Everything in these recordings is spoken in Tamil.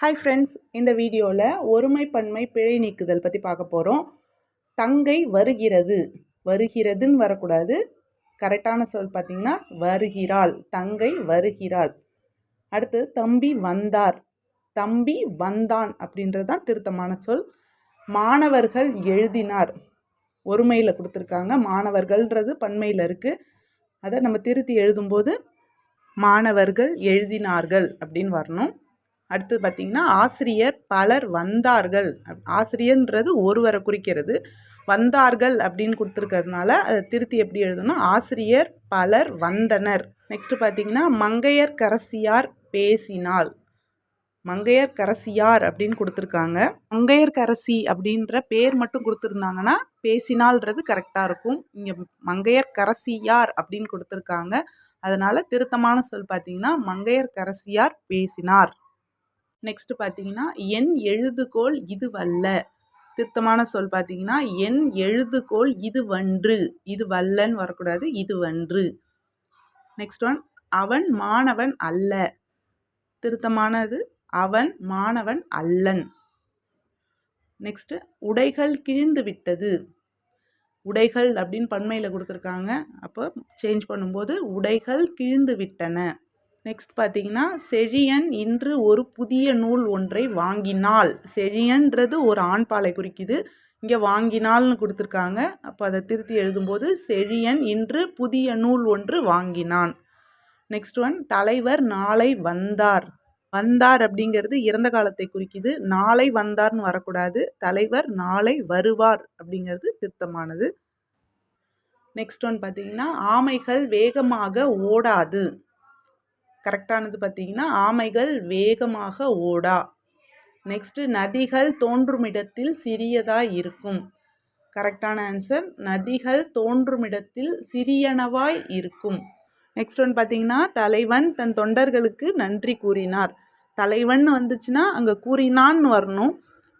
ஹாய் ஃப்ரெண்ட்ஸ் இந்த வீடியோவில் ஒருமை பன்மை பிழை நீக்குதல் பற்றி பார்க்க போகிறோம் தங்கை வருகிறது. வருகிறதுன்னு வரக்கூடாது. கரெக்டான சொல் பார்த்திங்கன்னா வருகிறாள். தங்கை வருகிறாள். அடுத்து தம்பி வந்தார். தம்பி வந்தான் அப்படின்றது தான் திருத்தமான சொல். மாணவர்கள் எழுதினார். ஒருமையில் கொடுத்துருக்காங்க. மாணவர்கள்ன்றது பன்மையில் இருக்குது அதை நம்ம திருத்தி எழுதும்போது மாணவர்கள் எழுதினார்கள் அப்படின்னு வரணும். அடுத்து பார்த்திங்கன்னா ஆசிரியர் பலர் வந்தார்கள். ஆசிரியர்ன்றது ஒருவரை குறிக்கிறது. வந்தார்கள் அப்படின்னு கொடுத்துருக்கறதுனால அதை திருத்தி எப்படி எழுதணும்? ஆசிரியர் பலர் வந்தனர். நெக்ஸ்ட் பார்த்தீங்கன்னா மங்கையர் கரசியார் பேசினால் மங்கையர் கரசியார் அப்படின்னு கொடுத்துருக்காங்க. மங்கையர் கரசி அப்படின்ற பேர் மட்டும் கொடுத்துருந்தாங்கன்னா பேசினால்ன்றது கரெக்டாக இருக்கும். இங்கே மங்கையர் கரசியார் அப்படின்னு கொடுத்துருக்காங்க. அதனால் திருத்தமான சொல் பார்த்தீங்கன்னா மங்கையர் கரசியார் பேசினார். நெக்ஸ்ட் பார்த்தீங்கன்னா என் எழுதுகோள் இதுவல்ல. திருத்தமான சொல் பார்த்தீங்கன்னா என் எழுதுகோள் இது வன்று இது வல்லன்னு வரக்கூடாது இது வன்று நெக்ஸ்ட் ஒன் அவன் மாணவன் அல்ல. திருத்தமானது அவன் மாணவன் அல்லன். நெக்ஸ்ட்டு உடைகள் கிழிந்து விட்டது. உடைகள் அப்படின்னு பன்மையில் கொடுத்துருக்காங்க. அப்போ சேஞ்ச் பண்ணும்போது உடைகள் கிழிந்து விட்டன. நெக்ஸ்ட் பார்த்தீங்கன்னா செழியன் இன்று ஒரு புதிய நூல் ஒன்றை வாங்கினாள். செழியன்றது ஒரு ஆண்பாலை குறிக்குது. இங்கே வாங்கினால்னு கொடுத்துருக்காங்க. அப்போ அதை திருத்தி எழுதும்போது செழியன் இன்று புதிய நூல் ஒன்று வாங்கினான். நெக்ஸ்ட் ஒன் தலைவர் நாளை வந்தார். வந்தார் அப்படிங்கிறது இறந்த காலத்தை குறிக்குது. நாளை வந்தார்னு வரக்கூடாது. தலைவர் நாளை வருவார் அப்படிங்கிறது திருத்தமானது. நெக்ஸ்ட் ஒன் பார்த்தீங்கன்னா ஆமைகள் வேகமாக ஓடாது. கரெக்டானது பார்த்தீங்கன்னா ஆமைகள் வேகமாக ஓடா. நெக்ஸ்ட்டு நதிகள் தோன்றுமிடத்தில் சிறியதாக இருக்கும். கரெக்டான ஆன்சர் நதிகள் தோன்றுமிடத்தில் சிறியனவாய் இருக்கும். நெக்ஸ்ட் ஒன் பார்த்தீங்கன்னா தலைவன் தன் தொண்டர்களுக்கு நன்றி கூறினார். தலைவன் வந்துச்சுன்னா அங்கே கூறினான்னு வரணும்.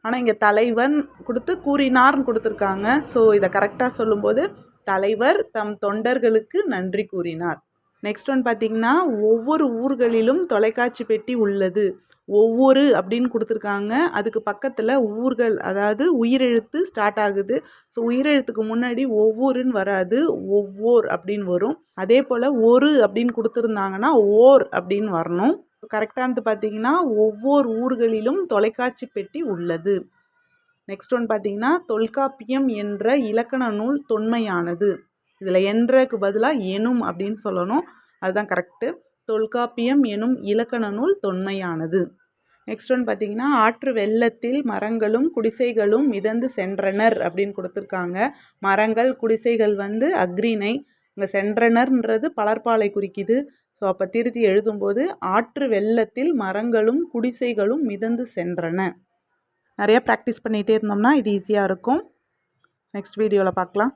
ஆனால் இங்கே தலைவன் கொடுத்து கூறினார்னு கொடுத்துருக்காங்க. ஸோ இதை கரெக்டாக சொல்லும்போது தலைவர் தம் தொண்டர்களுக்கு நன்றி கூறினார். நெக்ஸ்ட் ஒன் பார்த்திங்கன்னா ஒவ்வொரு ஊர்களிலும் தொலைக்காட்சி பெட்டி உள்ளது. ஒவ்வொரு அப்படின்னு கொடுத்துருக்காங்க. அதுக்கு பக்கத்தில் ஊர்கள் அதாவது உயிரெழுத்து ஸ்டார்ட் ஆகுது. ஸோ உயிரெழுத்துக்கு முன்னாடி ஒவ்வொருன்னு வராது. ஒவ்வொரு அப்படின்னு வரும். அதே போல் ஒரு அப்படின்னு கொடுத்துருந்தாங்கன்னா ஓர் அப்படின்னு வரணும். கரெக்டானது பார்த்திங்கன்னா ஒவ்வொரு ஊர்களிலும் தொலைக்காட்சி பெட்டி உள்ளது. நெக்ஸ்ட் ஒன் பார்த்திங்கன்னா தொல்காப்பியம் என்ற இலக்கண நூல் தொன்மையானது. இதில் என்றக்கு பதிலாக எனும் அப்படின்னு சொல்லணும். அதுதான் கரெக்டு தொல்காப்பியம் எனும் இலக்கண நூல் தொன்மையானது. நெக்ஸ்ட் ஒன் பார்த்தீங்கன்னா ஆற்று வெள்ளத்தில் மரங்களும் குடிசைகளும் மிதந்து சென்றனர் அப்படின்னு கொடுத்துருக்காங்க. மரங்கள் குடிசைகள் வந்து அக்ரிணை இங்கே சென்றனர்ன்றது பலர்பாலை குறிக்குது. ஸோ அப்போ திருத்தி எழுதும்போது ஆற்று வெள்ளத்தில் மரங்களும் குடிசைகளும் மிதந்து சென்றன. நிறையா ப்ராக்டிஸ் பண்ணிகிட்டே இருந்தோம்னா இது ஈஸியாக இருக்கும். நெக்ஸ்ட் வீடியோவில் பார்க்கலாம்.